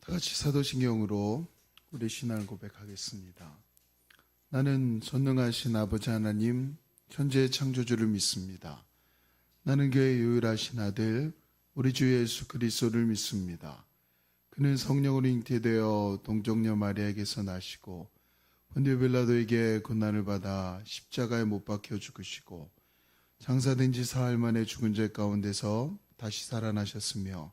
다 같이 사도신경으로 우리 신앙을 고백하겠습니다. 나는 전능하신 아버지 하나님, 현재의 창조주를 믿습니다. 나는 그의 유일하신 아들, 우리 주 예수 그리스도를 믿습니다. 그는 성령으로 잉태되어 동정녀 마리아에게서 나시고 본디오 빌라도에게 고난을 받아 십자가에 못 박혀 죽으시고 장사된 지 사흘 만에 죽은 죄 가운데서 다시 살아나셨으며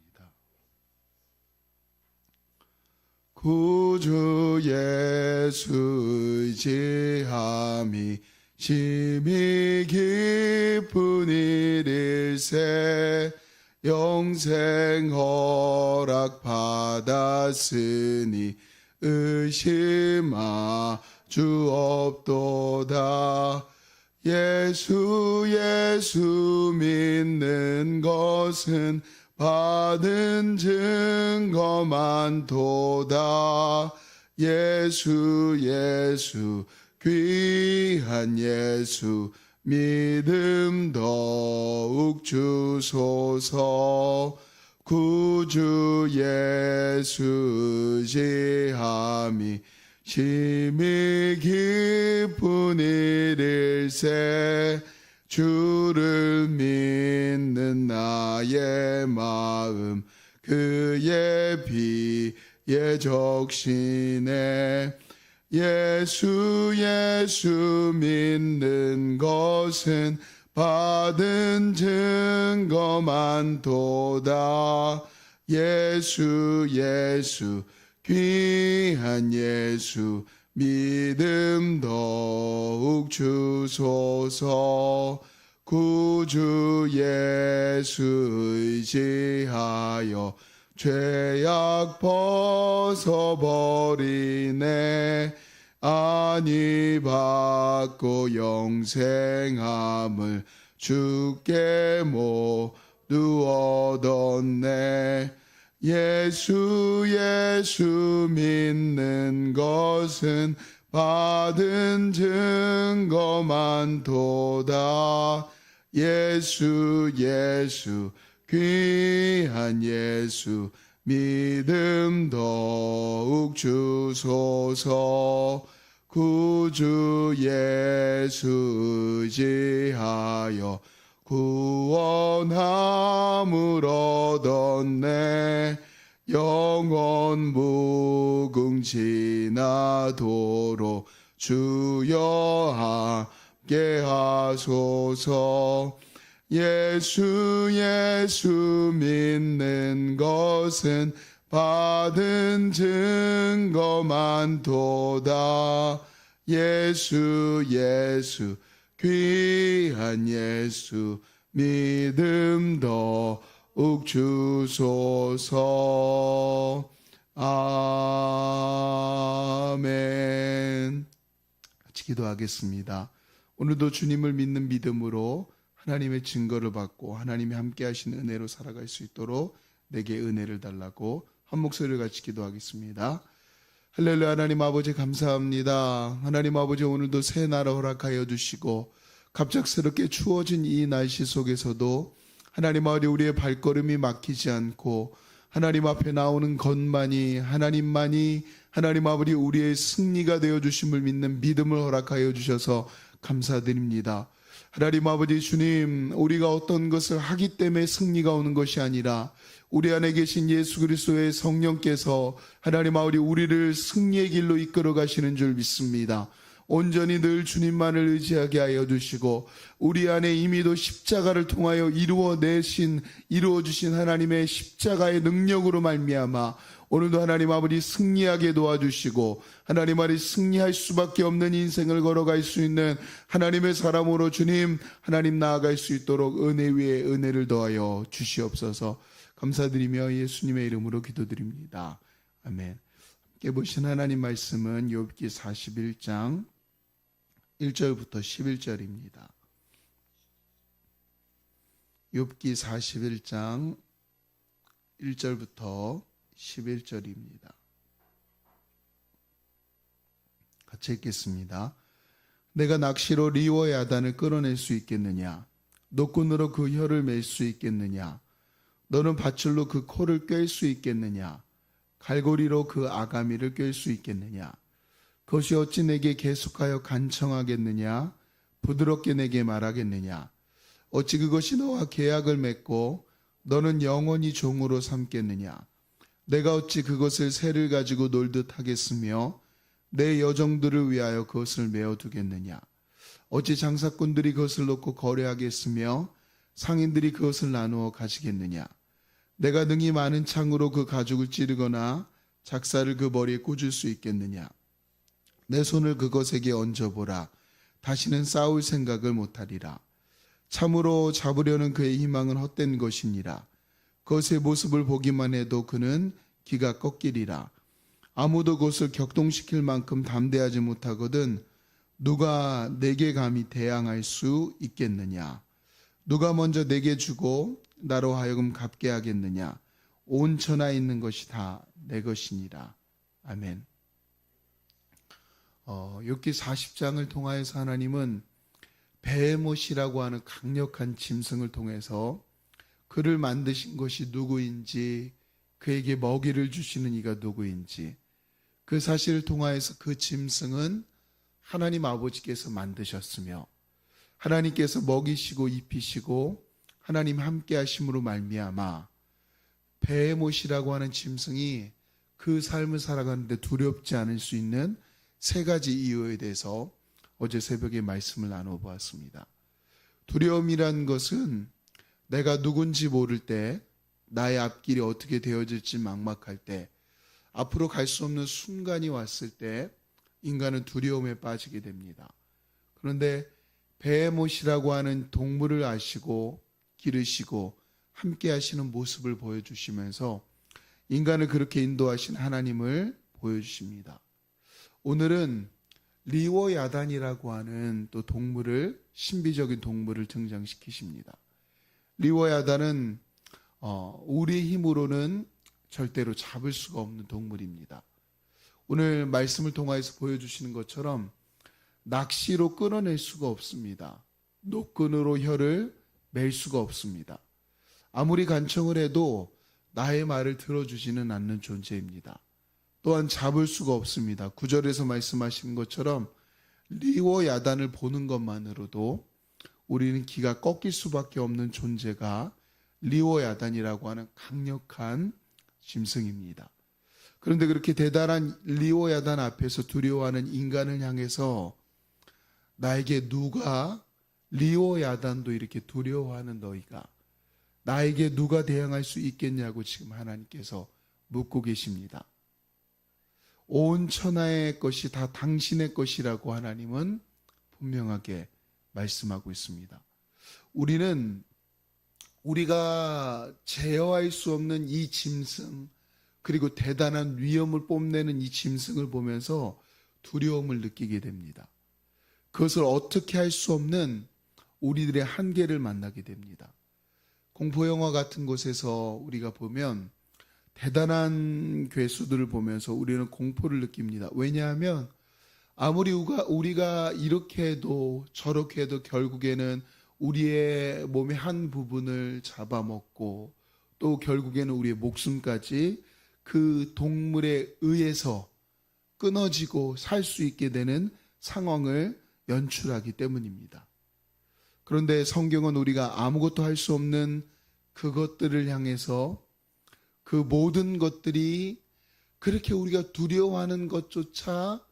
구주 예수 의 지함이 심히 깊은 일일세. 영생 허락 받았으니 의심하 주 없도다. 예수 예수 믿는 것은 받은 증거만 도다. 예수 예수 귀한 예수 믿음 더욱 주소서. 구주 예수 의지함이 심히 깊은 일일세 주를 믿는 나의 마음 그의 비에 적시네 예수 예수 믿는 것은 받은 증거만 도다. 예수 예수 귀한 예수 믿음 더욱 주소서 구주 예수 의지하여 죄악 벗어버리네 아니 받고 영생함을 주께 모두 얻었네 예수 예수 믿는 것은 받은 증거만 도다. 예수 예수 귀한 예수 믿음 더욱 주소서. 구주 예수 의지하여 구원함을 얻었네 영원 무궁지나도록 주여 함께 하소서. 예수 예수 믿는 것은 받은 증거만 도다. 예수 예수 귀한 예수 믿음 더욱 주소서. 아멘. 같이 기도하겠습니다. 오늘도 주님을 믿는 믿음으로 하나님의 증거를 받고 하나님이 함께 하신 은혜로 살아갈 수 있도록 내게 은혜를 달라고 한 목소리를 같이 기도하겠습니다. 할렐루야 하나님 아버지 감사합니다. 하나님 아버지 오늘도 새 날을 허락하여 주시고 갑작스럽게 추워진 이 날씨 속에서도 하나님 아버지 우리의 발걸음이 막히지 않고 하나님 앞에 나오는 것만이 하나님만이 하나님 아버지 우리의 승리가 되어 주심을 믿는 믿음을 허락하여 주셔서 감사드립니다. 하나님 아버지 주님, 우리가 어떤 것을 하기 때문에 승리가 오는 것이 아니라 우리 안에 계신 예수 그리스도의 성령께서 하나님 아버지 우리를 승리의 길로 이끌어 가시는 줄 믿습니다. 온전히 늘 주님만을 의지하게 하여 주시고 우리 안에 이미도 십자가를 통하여 이루어 내신 이루어 주신 하나님의 십자가의 능력으로 말미암아 오늘도 하나님 아버지 승리하게 도와주시고 하나님 아버지 승리할 수밖에 없는 인생을 걸어갈 수 있는 하나님의 사람으로 주님 하나님 나아갈 수 있도록 은혜 위에 은혜를 더하여 주시옵소서 감사드리며 예수님의 이름으로 기도드립니다. 아멘. 함께 보신 하나님 말씀은 욥기 41장 1절부터 11절입니다. 욥기 41장 1절부터 11절입니다. 같이 읽겠습니다. 내가 낚시로 리워 야단을 끌어낼 수 있겠느냐? 노끈으로 그 혀를 맬 수 있겠느냐? 너는 밧줄로 그 코를 꿰 수 있겠느냐? 갈고리로 그 아가미를 꿰 수 있겠느냐? 그것이 어찌 내게 계속하여 간청하겠느냐? 부드럽게 내게 말하겠느냐? 어찌 그것이 너와 계약을 맺고 너는 영원히 종으로 삼겠느냐? 내가 어찌 그것을 새를 가지고 놀듯 하겠으며 내 여정들을 위하여 그것을 메어 두겠느냐? 어찌 장사꾼들이 그것을 놓고 거래하겠으며 상인들이 그것을 나누어 가지겠느냐? 내가 능히 많은 창으로 그 가죽을 찌르거나 작사를 그 머리에 꽂을 수 있겠느냐? 내 손을 그것에게 얹어보라. 다시는 싸울 생각을 못하리라. 참으로 잡으려는 그의 희망은 헛된 것이니라. 그것의 모습을 보기만 해도 그는 기가 꺾이리라. 아무도 그것을 격동시킬 만큼 담대하지 못하거든 누가 내게 감히 대항할 수 있겠느냐? 누가 먼저 내게 주고 나로 하여금 갚게 하겠느냐? 온 천하에 있는 것이 다 내 것이니라. 아멘. 어, 욥기 40장을 통하여서 하나님은 베헤못이라고 하는 강력한 짐승을 통해서 그를 만드신 것이 누구인지 그에게 먹이를 주시는 이가 누구인지 그 사실을 통하여서 그 짐승은 하나님 아버지께서 만드셨으며 하나님께서 먹이시고 입히시고 하나님 함께 하심으로 말미암아 베헤못이라고 하는 짐승이 그 삶을 살아가는데 두렵지 않을 수 있는 세 가지 이유에 대해서 어제 새벽에 말씀을 나눠 보았습니다. 두려움이란 것은 내가 누군지 모를 때 나의 앞길이 어떻게 되어질지 막막할 때 앞으로 갈 수 없는 순간이 왔을 때 인간은 두려움에 빠지게 됩니다. 그런데 베헤못이라고 하는 동물을 아시고 기르시고 함께 하시는 모습을 보여주시면서 인간을 그렇게 인도하신 하나님을 보여주십니다. 오늘은 리워 야단이라고 하는 또 동물을 신비적인 동물을 등장시키십니다. 리워 야단은 어, 우리 힘으로는 절대로 잡을 수가 없는 동물입니다. 오늘 말씀을 통하여서 보여주시는 것처럼 낚시로 끌어낼 수가 없습니다. 노끈으로 혀를 맬 수가 없습니다. 아무리 간청을 해도 나의 말을 들어주지는 않는 존재입니다. 또한 잡을 수가 없습니다. 구절에서 말씀하신 것처럼 리워 야단을 보는 것만으로도 우리는 기가 꺾일 수밖에 없는 존재가 리워 야단이라고 하는 강력한 짐승입니다. 그런데 그렇게 대단한 리워 야단 앞에서 두려워하는 인간을 향해서 나에게 누가 리워 야단도 이렇게 두려워하는 너희가 나에게 누가 대항할 수 있겠냐고 지금 하나님께서 묻고 계십니다. 온 천하의 것이 다 당신의 것이라고 하나님은 분명하게 말씀하고 있습니다. 우리는 우리가 제어할 수 없는 이 짐승, 그리고 대단한 위험을 뽐내는 이 짐승을 보면서 두려움을 느끼게 됩니다. 그것을 어떻게 할 수 없는 우리들의 한계를 만나게 됩니다. 공포영화 같은 곳에서 우리가 보면 대단한 괴수들을 보면서 우리는 공포를 느낍니다. 왜냐하면 아무리 우리가 이렇게 해도 저렇게 해도 결국에는 우리의 몸의 한 부분을 잡아먹고 또 결국에는 우리의 목숨까지 그 동물에 의해서 끊어지고 살 수 있게 되는 상황을 연출하기 때문입니다. 그런데 성경은 우리가 아무것도 할 수 없는 그것들을 향해서 그 모든 것들이 그렇게 우리가 두려워하는 것조차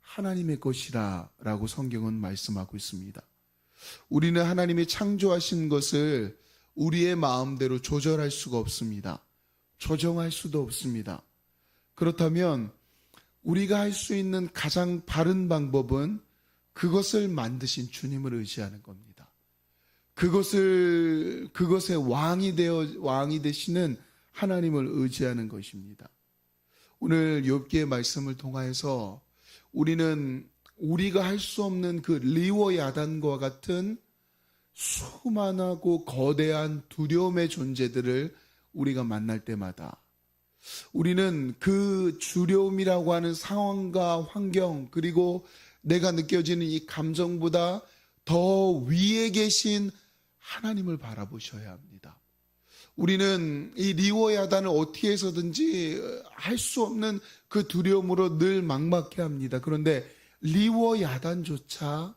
하나님의 것이라 라고 성경은 말씀하고 있습니다. 우리는 하나님이 창조하신 것을 우리의 마음대로 조절할 수가 없습니다. 조정할 수도 없습니다. 그렇다면 우리가 할 수 있는 가장 바른 방법은 그것을 만드신 주님을 의지하는 겁니다. 그것을 그것의 왕이 되어 왕이 되시는 하나님을 의지하는 것입니다. 오늘 욥기의 말씀을 통하여서 우리는 우리가 할 수 없는 그 리워 야단과 같은 수만하고 거대한 두려움의 존재들을 우리가 만날 때마다 우리는 그 두려움이라고 하는 상황과 환경 그리고 내가 느껴지는 이 감정보다 더 위에 계신 하나님을 바라보셔야 합니다. 우리는 이 리워 야단을 어떻게 해서든지 할 수 없는 그 두려움으로 늘 막막해 합니다. 그런데 리워 야단조차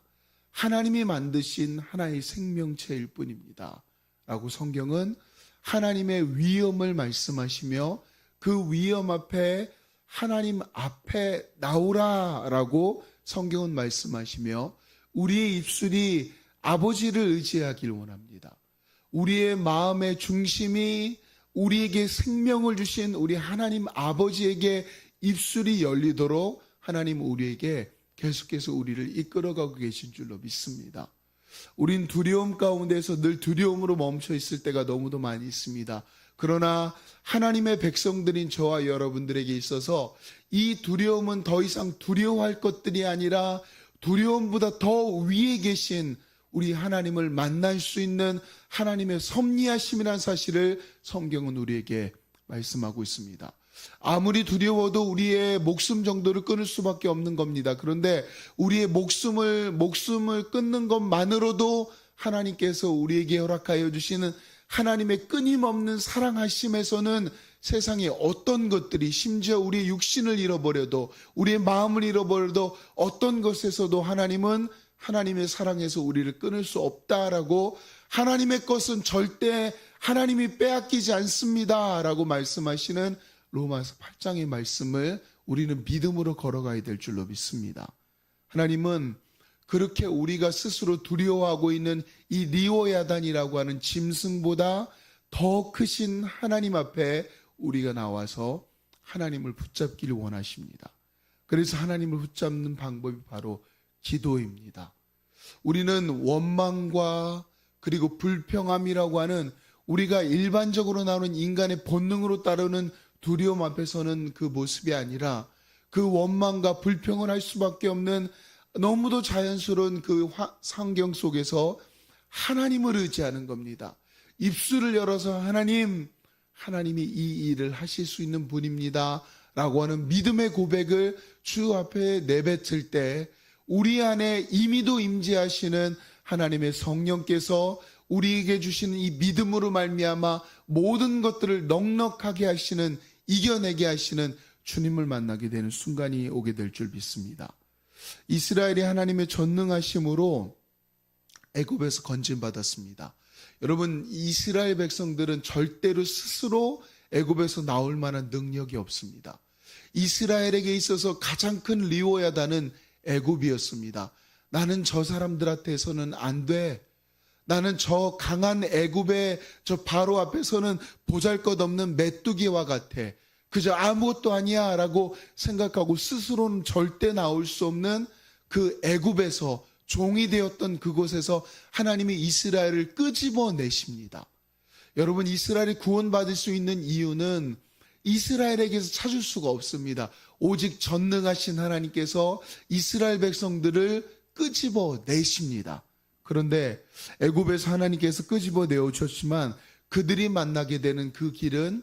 하나님이 만드신 하나의 생명체일 뿐입니다. 라고 성경은 하나님의 위험을 말씀하시며 그 위험 앞에 하나님 앞에 나오라라고 성경은 말씀하시며 우리의 입술이 아버지를 의지하길 원합니다. 우리의 마음의 중심이 우리에게 생명을 주신 우리 하나님 아버지에게 입술이 열리도록 하나님 우리에게 계속해서 우리를 이끌어가고 계신 줄로 믿습니다. 우린 두려움 가운데서 늘 두려움으로 멈춰 있을 때가 너무도 많이 있습니다. 그러나 하나님의 백성들인 저와 여러분들에게 있어서 이 두려움은 더 이상 두려워할 것들이 아니라 두려움보다 더 위에 계신 우리 하나님을 만날 수 있는 하나님의 섭리하심이라는 사실을 성경은 우리에게 말씀하고 있습니다. 아무리 두려워도 우리의 목숨 정도를 끊을 수밖에 없는 겁니다. 그런데 우리의 목숨을 목숨을 끊는 것만으로도 하나님께서 우리에게 허락하여 주시는 하나님의 끊임없는 사랑하심에서는 세상에 어떤 것들이 심지어 우리의 육신을 잃어버려도 우리의 마음을 잃어버려도 어떤 것에서도 하나님은 하나님의 사랑에서 우리를 끊을 수 없다라고 하나님의 것은 절대 하나님이 빼앗기지 않습니다라고 말씀하시는 로마서 8장의 말씀을 우리는 믿음으로 걸어가야 될 줄로 믿습니다. 하나님은 그렇게 우리가 스스로 두려워하고 있는 이 리오야단이라고 하는 짐승보다 더 크신 하나님 앞에 우리가 나와서 하나님을 붙잡기를 원하십니다. 그래서 하나님을 붙잡는 방법이 바로 기도입니다. 우리는 원망과 그리고 불평함이라고 하는 우리가 일반적으로 나오는 인간의 본능으로 따르는 두려움 앞에서는 그 모습이 아니라 그 원망과 불평을 할 수밖에 없는 너무도 자연스러운 그 화- 상경 속에서 하나님을 의지하는 겁니다. 입술을 열어서 하나님, 하나님이 이 일을 하실 수 있는 분입니다. 라고 하는 믿음의 고백을 주 앞에 내뱉을 때 우리 안에 이미도 임재하시는 하나님의 성령께서 우리에게 주시는 이 믿음으로 말미암아 모든 것들을 넉넉하게 하시는 이겨내게 하시는 주님을 만나게 되는 순간이 오게 될 줄 믿습니다. 이스라엘이 하나님의 전능하심으로 애굽에서 건진 받았습니다. 여러분 이스라엘 백성들은 절대로 스스로 애굽에서 나올 만한 능력이 없습니다. 이스라엘에게 있어서 가장 큰 리오야다는 애굽이었습니다. 나는 저 사람들한테서는 안 돼. 나는 저 강한 애굽의 저 바로 앞에서는 보잘것없는 메뚜기와 같아. 그저 아무것도 아니야라고 생각하고 스스로는 절대 나올 수 없는 그 애굽에서 종이 되었던 그곳에서 하나님이 이스라엘을 끄집어 내십니다. 여러분 이스라엘이 구원받을 수 있는 이유는 이스라엘에게서 찾을 수가 없습니다. 오직 전능하신 하나님께서 이스라엘 백성들을 끄집어 내십니다. 그런데 애굽에서 하나님께서 끄집어 내어 주셨지만 그들이 만나게 되는 그 길은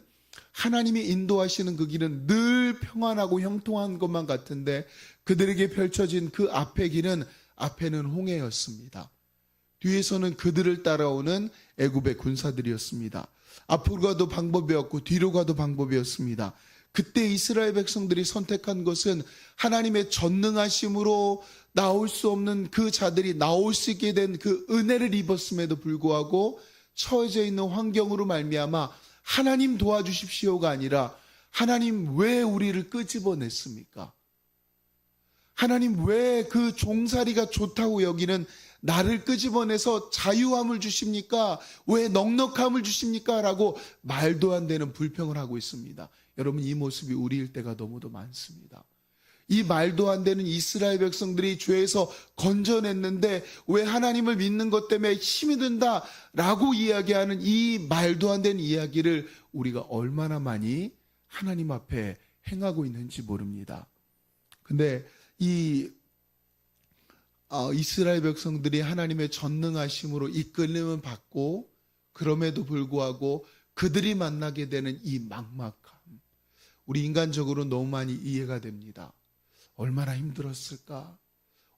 하나님이 인도하시는 그 길은 늘 평안하고 형통한 것만 같은데 그들에게 펼쳐진 그 앞의 길은 앞에는 홍해였습니다. 뒤에서는 그들을 따라오는 애굽의 군사들이었습니다. 앞으로 가도 방법이었고 뒤로 가도 방법이었습니다. 그때 이스라엘 백성들이 선택한 것은 하나님의 전능하심으로 나올 수 없는 그 자들이 나올 수 있게 된 그 은혜를 입었음에도 불구하고 처해져 있는 환경으로 말미암아 하나님 도와주십시오가 아니라 하나님 왜 우리를 끄집어냈습니까? 하나님 왜 그 종살이가 좋다고 여기는 나를 끄집어내서 자유함을 주십니까? 왜 넉넉함을 주십니까? 라고 말도 안 되는 불평을 하고 있습니다. 여러분 이 모습이 우리일 때가 너무도 많습니다. 이 말도 안 되는 이스라엘 백성들이 죄에서 건져냈는데 왜 하나님을 믿는 것 때문에 힘이 든다 라고 이야기하는 이 말도 안 되는 이야기를 우리가 얼마나 많이 하나님 앞에 행하고 있는지 모릅니다. 근데 이 어, 이스라엘 백성들이 하나님의 전능하심으로 이끌림을 받고 그럼에도 불구하고 그들이 만나게 되는 이 막막함. 우리 인간적으로 너무 많이 이해가 됩니다. 얼마나 힘들었을까?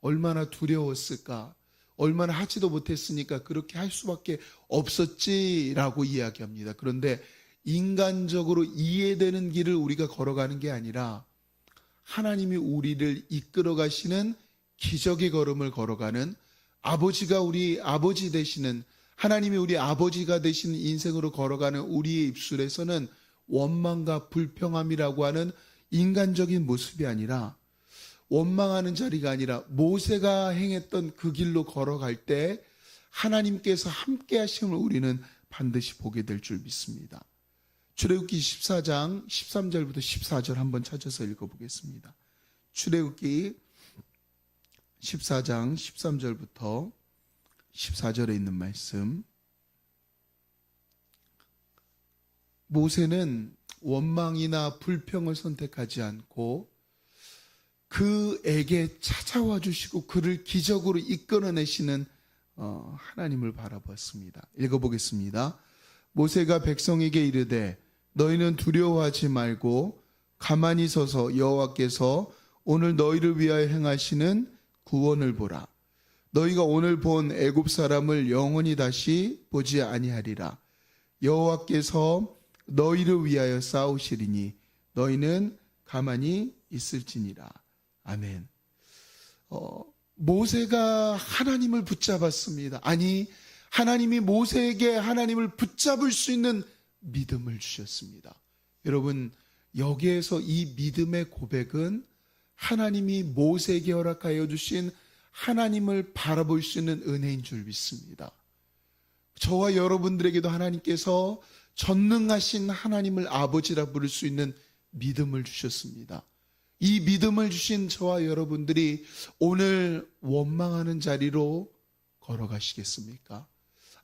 얼마나 두려웠을까? 얼마나 하지도 못했으니까 그렇게 할 수밖에 없었지라고 이야기합니다. 그런데 인간적으로 이해되는 길을 우리가 걸어가는 게 아니라 하나님이 우리를 이끌어 가시는 기적의 걸음을 걸어가는 아버지가 우리 아버지 되시는 하나님이 우리 아버지가 되시는 인생으로 걸어가는 우리의 입술에서는 원망과 불평함이라고 하는 인간적인 모습이 아니라 원망하는 자리가 아니라 모세가 행했던 그 길로 걸어갈 때 하나님께서 함께 하심을 우리는 반드시 보게 될 줄 믿습니다. 출애굽기 14장 13절부터 14절 한번 찾아서 읽어보겠습니다. 출애굽기 14장 13절부터 14절에 있는 말씀. 모세는 원망이나 불평을 선택하지 않고 그에게 찾아와 주시고 그를 기적으로 이끌어내시는 어, 하나님을 바라봤습니다. 읽어보겠습니다. 모세가 백성에게 이르되 너희는 두려워하지 말고 가만히 서서 여호와께서 오늘 너희를 위하여 행하시는 구원을 보라. 너희가 오늘 본 애굽 사람을 영원히 다시 보지 아니하리라. 여호와께서 너희를 위하여 싸우시리니 너희는 가만히 있을지니라. 아멘. 어, 모세가 하나님을 붙잡았습니다. 아니, 하나님이 모세에게 하나님을 붙잡을 수 있는 믿음을 주셨습니다. 여러분, 여기에서 이 믿음의 고백은 하나님이 모세에게 허락하여 주신 하나님을 바라볼 수 있는 은혜인 줄 믿습니다. 저와 여러분들에게도 하나님께서 전능하신 하나님을 아버지라 부를 수 있는 믿음을 주셨습니다. 이 믿음을 주신 저와 여러분들이 오늘 원망하는 자리로 걸어가시겠습니까?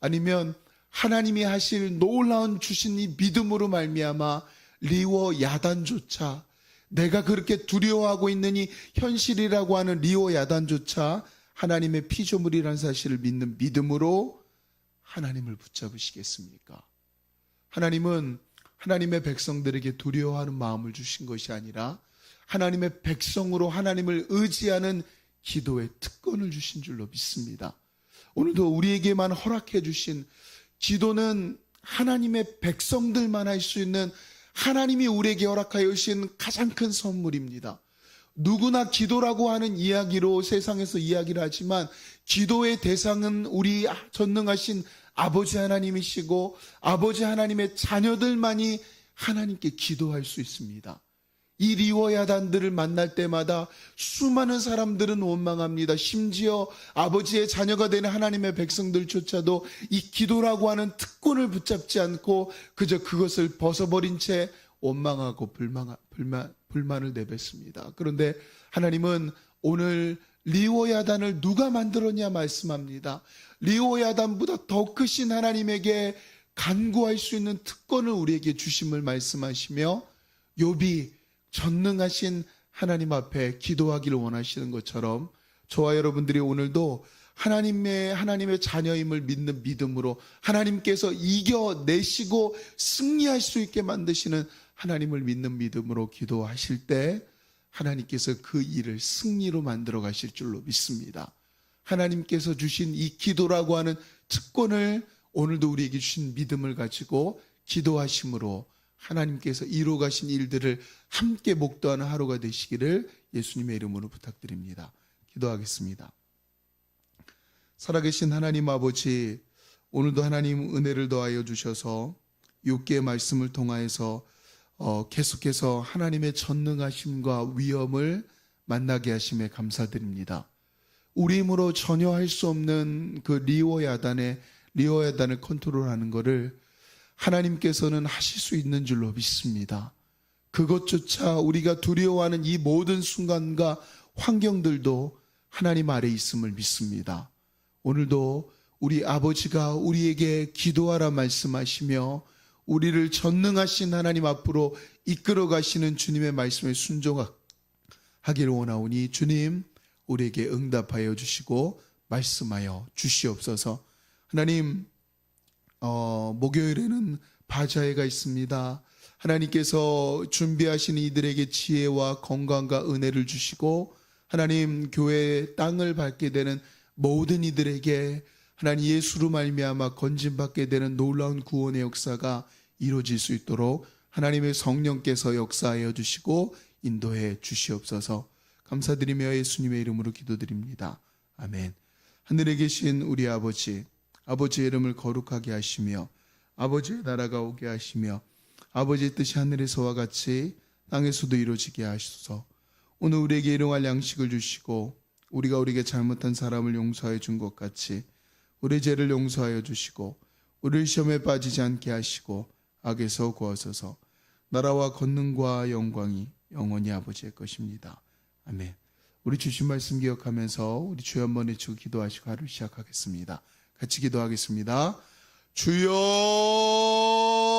아니면 하나님이 하실 놀라운 주신 이 믿음으로 말미암아 리워 야단조차 내가 그렇게 두려워하고 이 현실이라고 하는 리워 야단조차 하나님의 피조물이라는 사실을 믿는 믿음으로 하나님을 붙잡으시겠습니까? 하나님은 하나님의 백성들에게 두려워하는 마음을 주신 것이 아니라 하나님의 백성으로 하나님을 의지하는 기도의 특권을 주신 줄로 믿습니다. 오늘도 우리에게만 허락해 주신 기도는 하나님의 백성들만 할 수 있는 하나님이 우리에게 허락하여 주신 가장 큰 선물입니다. 누구나 기도라고 하는 이야기로 세상에서 이야기를 하지만 기도의 대상은 우리 전능하신 아버지 하나님이시고 아버지 하나님의 자녀들만이 하나님께 기도할 수 있습니다. 이 리워야단들을 만날 때마다 수많은 사람들은 원망합니다. 심지어 아버지의 자녀가 되는 하나님의 백성들조차도 이 기도라고 하는 특권을 붙잡지 않고 그저 그것을 벗어버린 채 원망하고 불만, 불만, 불만을 내뱉습니다. 그런데 하나님은 오늘 리워야단을 누가 만들었냐 말씀합니다. 리워야단보다 더 크신 하나님에게 간구할 수 있는 특권을 우리에게 주심을 말씀하시며 욥이 전능하신 하나님 앞에 기도하기를 원하시는 것처럼 저와 여러분들이 오늘도 하나님의 하나님의 자녀임을 믿는 믿음으로 하나님께서 이겨내시고 승리할 수 있게 만드시는 하나님을 믿는 믿음으로 기도하실 때 하나님께서 그 일을 승리로 만들어 가실 줄로 믿습니다. 하나님께서 주신 이 기도라고 하는 특권을 오늘도 우리에게 주신 믿음을 가지고 기도하심으로 하나님께서 이루 가신 일들을 함께 목도하는 하루가 되시기를 예수님의 이름으로 부탁드립니다. 기도하겠습니다. 살아계신 하나님 아버지, 오늘도 하나님 은혜를 더하여 주셔서 육계의 말씀을 통하여서 어, 계속해서 하나님의 전능하심과 위엄을 만나게 하심에 감사드립니다. 우리 힘으로 전혀 할 수 없는 그 리오 야단의 리오 야단을 컨트롤하는 것을 하나님께서는 하실 수 있는 줄로 믿습니다. 그것조차 우리가 두려워하는 이 모든 순간과 환경들도 하나님 아래 있음을 믿습니다. 오늘도 우리 아버지가 우리에게 기도하라 말씀하시며 우리를 전능하신 하나님 앞으로 이끌어 가시는 주님의 말씀에 순종하기를 원하오니 주님 우리에게 응답하여 주시고 말씀하여 주시옵소서. 하나님 어, 목요일에는 바자회가 있습니다. 하나님께서 준비하신 이들에게 지혜와 건강과 은혜를 주시고 하나님 교회의 땅을 밟게 되는 모든 이들에게 하나님 예수로 말미암아 건진 받게 되는 놀라운 구원의 역사가 이루어질 수 있도록 하나님의 성령께서 역사하여 주시고 인도해 주시옵소서. 감사드리며 예수님의 이름으로 기도드립니다. 아멘. 하늘에 계신 우리 아버지, 아버지의 이름을 거룩하게 하시며 아버지의 나라가 오게 하시며 아버지의 뜻이 하늘에서와 같이 땅에서도 이루어지게 하소서. 오늘 우리에게 일용할 양식을 주시고 우리가 우리에게 잘못한 사람을 용서하여 준것 같이 우리 죄를 용서하여 주시고 우리를 시험에 빠지지 않게 하시고 악에서 구하소서. 나라와 권능과 영광이 영원히 아버지의 것입니다. 아멘. 우리 주신 말씀 기억하면서 우리 주여 한번 외치고 기도하시고 하루 시작하겠습니다. 같이 기도하겠습니다. 주여